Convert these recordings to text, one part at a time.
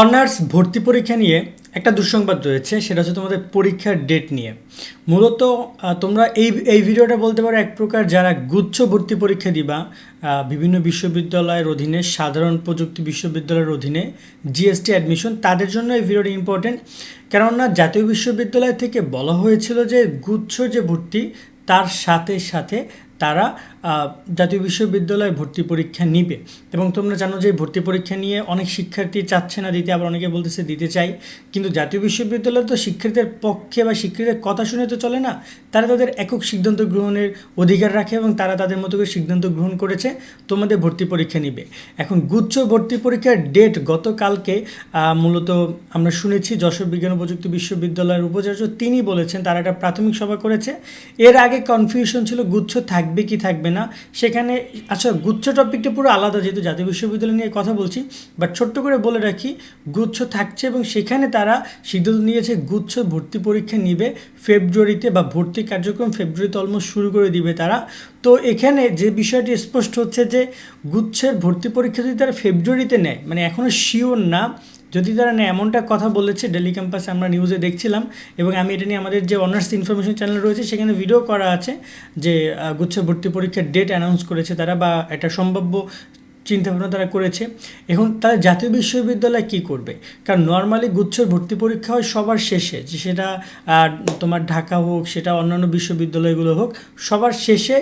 Honours ভর্তি পরীক্ষা নিয়ে একটা দুঃসংবাদ রয়েছে, সেটা হচ্ছে তোমাদের পরীক্ষার ডেট নিয়ে। মূলত তোমরা এই এই ভিডিওটা বলতে পারো এক প্রকার যারা গুচ্ছ ভর্তি পরীক্ষা দিবা বিভিন্ন বিশ্ববিদ্যালয়ের অধীনে, সাধারণ প্রযুক্তি বিশ্ববিদ্যালয়ের অধীনে জিএসটি অ্যাডমিশন তাদের জন্য এই ভিডিওটা ইম্পর্টেন্ট কেননা, জাতীয় বিশ্ববিদ্যালয় থেকে বলা হয়েছিল যে গুচ্ছ যে ভর্তি, তার সাথে সাথে তারা জাতীয় বিশ্ববিদ্যালয়ে ভর্তি পরীক্ষা নিবে। এবং তোমরা জানো যে ভর্তি পরীক্ষা নিয়ে অনেক শিক্ষার্থী চাচ্ছে না দিতে, আবার অনেকে বলতেছে দিতে চাই। কিন্তু জাতীয় বিশ্ববিদ্যালয় তো শিক্ষার্থীদের পক্ষে বা শিক্ষার্থীদের কথা শুনে তো চলে না। তারা তাদের একক সিদ্ধান্ত গ্রহণের অধিকার রাখে এবং তারা তাদের মতো করে সিদ্ধান্ত গ্রহণ করেছে, তোমাদের ভর্তি পরীক্ষা নিবে। এখন গুচ্ছ ভর্তি পরীক্ষার ডেট গতকালকে মূলত আমরা শুনেছি যশোর বিজ্ঞান প্রযুক্তি বিশ্ববিদ্যালয়ের উপাচার্য, তিনি বলেছেন তারা একটা প্রাথমিক সভা করেছে। এর আগে কনফিউশন ছিল, গুচ্ছ থাকবে কি থাকবে না। সেখানে আচ্ছা গুচ্ছ টপিকটা পুরো আলাদা যেহেতু জাতীয় বিশ্ববিদ্যালয় নিয়ে কথা বলছি। বাট ছোট্ট করে বলে রাখি, গুচ্ছ থাকছে এবং সেখানে তারা সিদ্ধান্ত নিয়েছে গুচ্ছ ভর্তি পরীক্ষা নিবে ফেব্রুয়ারিতে বা ভর্তি কার্যক্রম ফেব্রুয়ারিতে অলমোস্ট শুরু করে দিবে তারা। তো এখানে যে বিষয়টি স্পষ্ট হচ্ছে যে, গুচ্ছের ভর্তি পরীক্ষা যদি তারা ফেব্রুয়ারিতে নেয় মানে এখনও শিওর না যদি তারা না এমনটা কথা বলেছে ডেলি ক্যাম্পাসে আমরা নিউজে দেখছিলাম এবং আমি এটা নিয়ে আমাদের যে অনার্স ইনফরমেশন চ্যানেল রয়েছে, সেখানে ভিডিও করা আছে যে গুচ্ছ ভর্তি পরীক্ষার ডেট অ্যানাউন্স করেছে তারা বা একটা সম্ভাব্য চিন্তাভাবনা তারা করেছে। এখন তারা জাতীয় বিশ্ববিদ্যালয় কি করবে? কারণ নর্মালি গুচ্ছর ভর্তি পরীক্ষা হয় সবার শেষে, যে সেটা তোমার ঢাকা হোক, সেটা অন্যান্য বিশ্ববিদ্যালয়গুলো হোক, সবার শেষে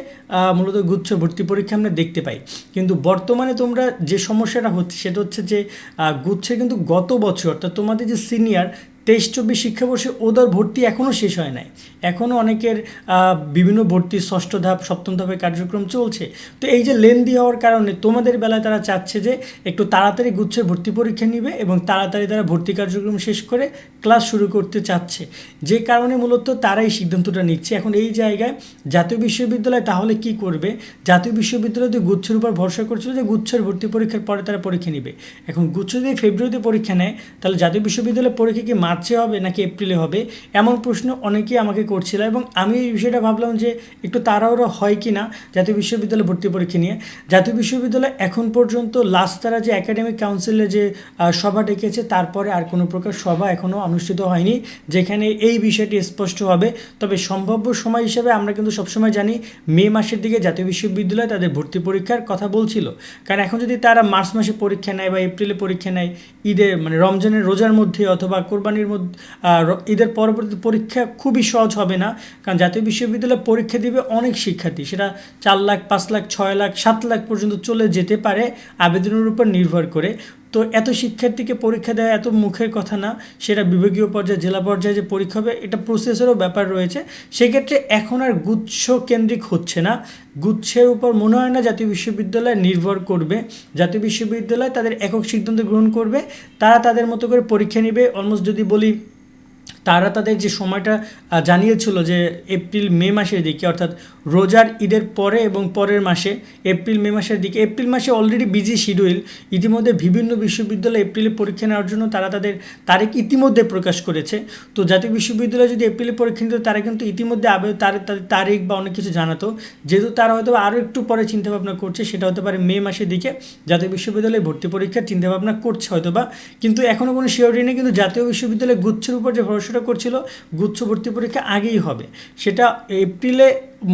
মূলত গুচ্ছ ভর্তি পরীক্ষা আমরা দেখতে পাই। কিন্তু বর্তমানে তোমরা যে সমস্যাটা হচ্ছে, সেটা হচ্ছে যে গুচ্ছে কিন্তু গত বছর, অর্থাৎ তোমাদের যে সিনিয়র তেইশ চব্বিশ শিক্ষাবর্ষে ওদের ভর্তি এখনও শেষ হয় নাই। এখনও অনেকের বিভিন্ন ভর্তি ষষ্ঠ ধাপ, সপ্তম ধাপের কার্যক্রম চলছে। তো এই যে লেন্দি হওয়ার কারণে তোমাদের বেলায় তারা চাচ্ছে যে একটু তাড়াতাড়ি গুচ্ছের ভর্তি পরীক্ষা নিবে এবং তাড়াতাড়ি তারা ভর্তি কার্যক্রম শেষ করে ক্লাস শুরু করতে চাচ্ছে। যে কারণে মূলত তারা এই সিদ্ধান্তটা নিচ্ছে। এখন এই জায়গায় জাতীয় বিশ্ববিদ্যালয় তাহলে কি করবে? জাতীয় বিশ্ববিদ্যালয় তো গুচ্ছের উপর ভরসা করছিল যে গুচ্ছের ভর্তি পরীক্ষার পরে তারা পরীক্ষা নিবে। এখন গুচ্ছ যদি ফেব্রুয়ারিতে পরীক্ষা নেয়, তাহলে জাতীয় বিশ্ববিদ্যালয়ের পরীক্ষা কি মার্চে হবে নাকি এপ্রিলে হবে, এমন প্রশ্ন অনেকেই আমাকে করছিল এবং আমি এই বিষয়টা ভাবলাম যে একটু তাড়াহুড়ো হয় কি না জাতীয় বিশ্ববিদ্যালয় ভর্তি পরীক্ষা নিয়ে। জাতীয় বিশ্ববিদ্যালয় এখন পর্যন্ত লাস্ট তারা যে একাডেমিক কাউন্সিলে যে সভা ডেকেছে, তারপরে আর কোনো প্রকার সভা এখনও অনুষ্ঠিত হয়নি, যেখানে এই বিষয়টি স্পষ্ট হবে। তবে সম্ভাব্য সময় হিসেবে আমরা কিন্তু সবসময় জানি মে মাসের দিকে জাতীয় বিশ্ববিদ্যালয় তাদের ভর্তি পরীক্ষার কথা বলছিল। কারণ এখন যদি তারা মার্চ মাসে পরীক্ষা নেয় বা এপ্রিলে পরীক্ষা নেয়, ঈদের মানে রমজানের রোজার মধ্যে অথবা কোরবানির মধ্যে আহ, ঈদের পরবর্তী পরীক্ষা খুবই সহজ হবে না। কারণ জাতীয় বিশ্ববিদ্যালয়ে পরীক্ষা দিবে অনেক শিক্ষার্থী। সেটা চার লাখ পাঁচ লাখ ছয় লাখ সাত লাখ পর্যন্ত চলে যেতে পারে। আবেদনের উপর নির্ভর করে। তো এত শিক্ষার্থীকে পরীক্ষা দেওয়া এত মুখের কথা না, সেটা বিভাগীয় পর্যায়ে, জেলা পর্যায়ে যে পরীক্ষা হবে, এটা প্রসেসেরও ব্যাপার রয়েছে। সেক্ষেত্রে এখন আর গুচ্ছ কেন্দ্রিক হচ্ছে না। গুচ্ছের উপর মনে হয় না জাতীয় বিশ্ববিদ্যালয় নির্ভর করবে। জাতীয় বিশ্ববিদ্যালয় তাদের একক সিদ্ধান্ত গ্রহণ করবে। তারা তাদের মতো করে পরীক্ষা নেবে। অলমোস্ট যদি বলি তারা তাদের যে সময়টা জানিয়েছিল যে এপ্রিল মে মাসের দিকে, অর্থাৎ রোজার ঈদের পরে এবং পরের মাসে, এপ্রিল মে মাসের দিকে, এপ্রিল মাসে অলরেডি বিজি শিডিউল ইতিমধ্যে বিভিন্ন বিশ্ববিদ্যালয় এপ্রিলে পরীক্ষা নেওয়ার জন্য তারা তাদের তারিখ ইতিমধ্যে প্রকাশ করেছে। তো জাতীয় বিশ্ববিদ্যালয় যদি এপ্রিলে পরীক্ষা নিত, তারা কিন্তু ইতিমধ্যে আবে তার তাদের তারিখ বা অনেক কিছু জানাতো। যেহেতু তারা হয়তো আরও একটু পরে চিন্তাভাবনা করছে, সেটা হতে পারে মে মাসের দিকে, জাতীয় বিশ্ববিদ্যালয়ে ভর্তি পরীক্ষার চিন্তাভাবনা করছে হয়তো বা কিন্তু এখনও কোনো শিওরিটি নেই, কিন্তু জাতীয় বিশ্ববিদ্যালয় গুচ্ছের উপর যে ভরসাটা করছিল গুচ্ছ ভর্তি পরীক্ষা আগেই হবে। সেটা এপ্রিলে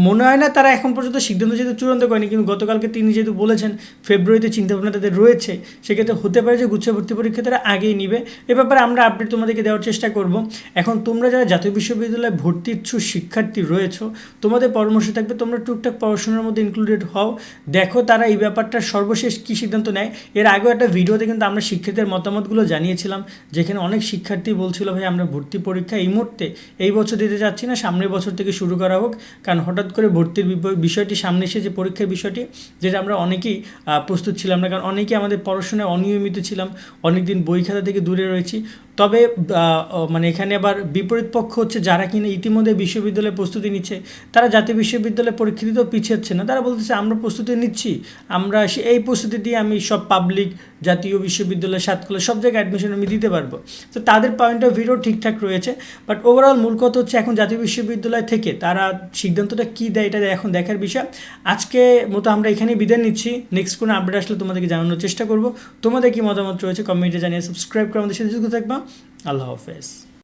মনে হয় না তারা এখন পর্যন্ত সিদ্ধান্ত যেহেতু চূড়ান্ত করেনি, কিন্তু গতকালকে তিনি যেহেতু বলেছেন ফেব্রুয়ারিতে চিন্তাভাবনা তাদের রয়েছে, সেক্ষেত্রে হতে পারে যে গুচ্ছ ভর্তি পরীক্ষা তারা আগেই নিবে। এ ব্যাপারে আমরা আপডেট তোমাদেরকে দেওয়ার চেষ্টা করব। এখন তোমরা যারা জাতীয় বিশ্ববিদ্যালয়ে ভর্তি ইচ্ছুক শিক্ষার্থী রয়েছো, তোমাদের পরামর্শ থাকবে তোমরা টুকটাক পড়াশোনার মধ্যে ইনক্লুডেড হও। দেখো তারা এই ব্যাপারটা সর্বশেষ কী সিদ্ধান্ত নেয়। এর আগেও একটা ভিডিওতে কিন্তু আমরা শিক্ষার্থীদের মতামতগুলো জানিয়েছিলাম, যেখানে অনেক শিক্ষার্থী বলছিল, ভাই, আমরা ভর্তি পরীক্ষা এই মুহূর্তে, এই বছর দিতে যাচ্ছি না, সামনের বছর থেকে শুরু করা হোক। কারণ হঠাৎ করে ভর্তির বিষয়টি সামনে এসে যে পরীক্ষার বিষয়টি, যেটা আমরা অনেকেই প্রস্তুত ছিলাম না, কারণ অনেকেই আমাদের পড়াশোনায় অনিয়মিত ছিলাম অনেক দিন বই খাতা থেকে দূরে রয়েছি। তবে মানে এখানে আবার বিপরীত পক্ষ হচ্ছে যারা কিনা ইতিমধ্যে বিশ্ববিদ্যালয়ে প্রস্তুতি নিচ্ছে। তারা জাতীয় বিশ্ববিদ্যালয়ে পরীক্ষা দিতেও পিছিয়েছে না। তারা বলতেছে, আমরা প্রস্তুতি নিচ্ছি। আমরা এই প্রস্তুতি দিয়ে আমি সব পাবলিক জাতীয় বিশ্ববিদ্যালয়, সাতকলে, সব জায়গায় অ্যাডমিশন আমি দিতে পারব। তো তাদের পয়েন্ট অফ ভিউও ঠিকঠাক রয়েছে। বাট ওভারঅল মূল কথা হচ্ছে, এখন জাতীয় বিশ্ববিদ্যালয় থেকে তারা সিদ্ধান্তটা কী দেয়, এটা এখন দেখার বিষয়। আজকে মতো আমরা এখানেই বিদায় নিচ্ছি। নেক্সট কোনো আপডেট আসলে তোমাদেরকে জানানোর চেষ্টা করব। তোমাদের কি মতামত রয়েছে কমেন্টে জানিয়ে সাবস্ক্রাইব করে আমাদের সাথে যুক্ত থাকবা। আল্লাহ হাফেজ।